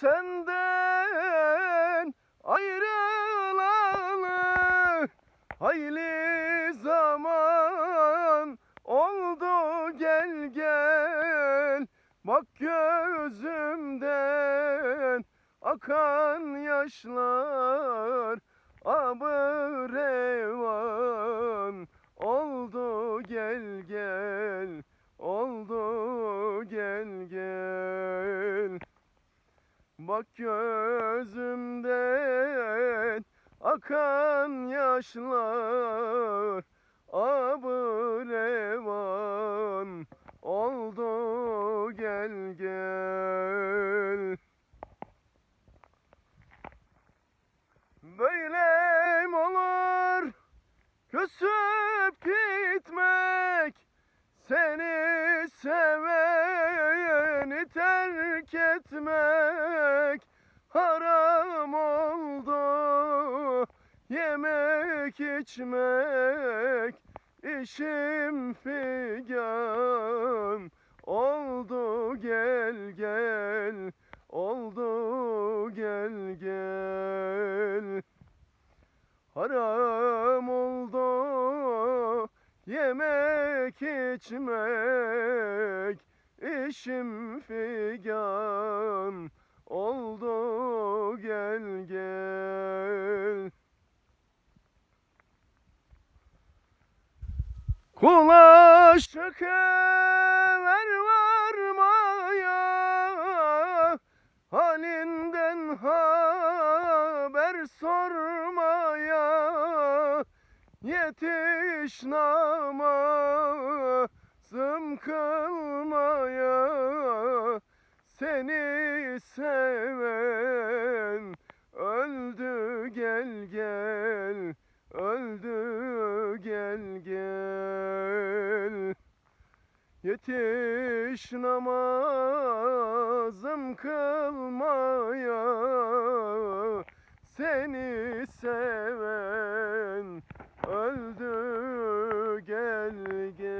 senden ayrılalı. Hayli zaman oldu gel gel. Bak gözümden akan yaşlar abı revan oldu gel gel oldu gel gel Bak gözümden akan yaşlar abı revan oldu gel gel. Böyle mi olur? Küsüp gitmek terk etmek haram oldu. Yemek içmek işim figan oldu. Gel gel oldu. Gel gel. Haram oldu. Yemek içmek işim figan oldu gel gel. Kula şeker varmaya Halinden haber sormaya. Yetiş namazım Seni seven. Öldü gel gel. Öldü gel gel. Yetiş namazım kılmaya. Seni seven. Öldü gel gel.